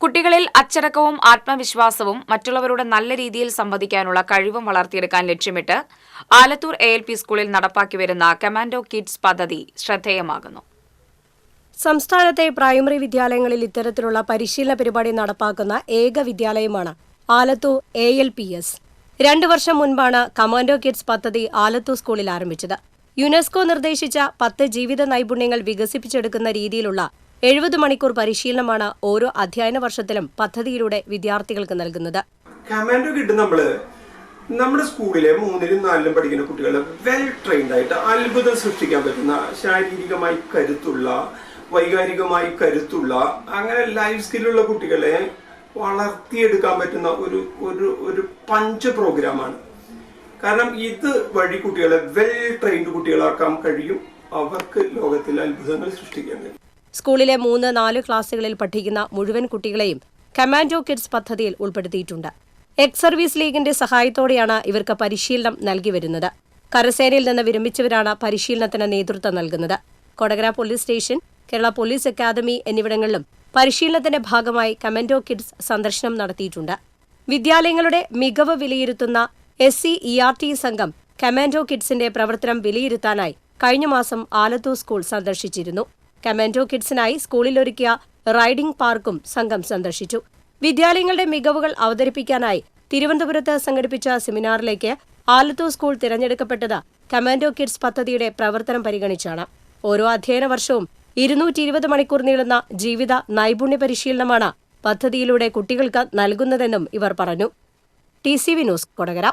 കുട്ടികളിൽ അച്ചടക്കവും ആത്മവിശ്വാസവും മറ്റുള്ളവരോട് നല്ല രീതിയിൽ സംവദിക്കാനുള്ള കഴിവും വളർത്തിയെടുക്കാൻ ലക്ഷ്യമിട്ട് ആലത്തൂർ എ എൽ പി സ്കൂളിൽ നടപ്പാക്കി വരുന്ന കമാൻഡോ കിഡ്സ് പദ്ധതി ശ്രദ്ധേയമാകുന്നു. സംസ്ഥാനത്തെ പ്രൈമറി വിദ്യാലയങ്ങളിൽ ഇത്തരത്തിലുള്ള പരിശീലന പരിപാടി നടപ്പാക്കുന്ന ഏക വിദ്യാലയമാണ് Alathur A L P S. രണ്ടു വർഷം മുൻപാണ് കമാൻഡോ കിഡ്സ് പദ്ധതി ആലത്തൂർ സ്കൂളിൽ ആരംഭിച്ചത്. യുനെസ്കോ നിർദ്ദേശിച്ച പത്ത് ജീവിത നൈപുണ്യങ്ങൾ വികസിപ്പിച്ചെടുക്കുന്ന രീതിയിലുള്ള എഴുപത് മണിക്കൂർ പരിശീലനമാണ് ഓരോ അധ്യയന വർഷത്തിലും പദ്ധതിയിലൂടെ വിദ്യാർത്ഥികൾക്ക് നൽകുന്നത്. കമാൻഡോ നമ്മുടെ സ്കൂളിലെ മൂന്നിലും നാലിലും പഠിക്കുന്ന കുട്ടികൾ വെൽ ട്രെയിൻഡ് ആയിട്ട് അത്ഭുതം സൃഷ്ടിക്കാൻ പറ്റുന്ന ശാരീരികമായി കരുത്തുള്ള വൈകാരികമായി കരുത്തുള്ള അങ്ങനെ ലൈഫ് സ്കില്ലുള്ള കുട്ടികളെ വളർത്തിയെടുക്കാൻ പറ്റുന്ന ഒരു ഒരു ഒരു പഞ്ച് പ്രോഗ്രാമാണ് കാരണം ഇത് വഴി കുട്ടികളെ വെൽ ട്രെയിൻഡ് കുട്ടികളാക്കാൻ കഴിയും. അവർക്ക് ലോകത്തിൽ അത്ഭുതങ്ങൾ സൃഷ്ടിക്കാൻ കഴിയും. സ്കൂളിലെ മൂന്ന് നാല് ക്ലാസുകളിൽ പഠിക്കുന്ന മുഴുവൻ കുട്ടികളെയും കമാൻഡോ കിഡ്സ് പദ്ധതിയിൽ ഉൾപ്പെടുത്തിയിട്ടുണ്ട്. എക്സ് സർവീസ് ലീഗിന്റെ സഹായത്തോടെയാണ് ഇവർക്ക് പരിശീലനം നൽകി വരുന്നത്. കരസേനയിൽ നിന്ന് വിരമിച്ചവരാണ് പരിശീലനത്തിന് നേതൃത്വം നൽകുന്നത്. Kodakara police station Kerala police academy എന്നിവിടങ്ങളിലും പരിശീലനത്തിന്റെ ഭാഗമായി കമൻഡോ കിഡ്സ് സന്ദർശനം നടത്തിയിട്ടുണ്ട്. വിദ്യാലയങ്ങളുടെ മികവ് വിലയിരുത്തുന്ന S C E R T സംഘം കമാൻഡോ കിഡ്സിന്റെ പ്രവർത്തനം വിലയിരുത്താനായി കഴിഞ്ഞ മാസം ആലത്തൂർ സ്കൂൾ സന്ദർശിച്ചിരുന്നു. കമാൻഡോ കിഡ്സിനായി സ്കൂളിലൊരുക്കിയ റൈഡിംഗ് പാർക്കും സംഘം സന്ദർശിച്ചു. വിദ്യാലയങ്ങളുടെ മികവുകൾ അവതരിപ്പിക്കാനായി തിരുവനന്തപുരത്ത് സംഘടിപ്പിച്ച സെമിനാറിലേക്ക് ആലത്തൂർ സ്കൂൾ തിരഞ്ഞെടുക്കപ്പെട്ടത് കമാൻഡോ കിഡ്സ് പദ്ധതിയുടെ പ്രവർത്തനം പരിഗണിച്ചാണ്. ഓരോ അധ്യയന വർഷവും ഇരുന്നൂറ്റി ഇരുപത് മണിക്കൂർ നീളുന്ന ജീവിത നൈപുണ്യ പരിശീലനമാണ് പദ്ധതിയിലൂടെ കുട്ടികൾക്ക് നൽകുന്നതെന്നും ഇവർ പറഞ്ഞു. T C V news Kodakara.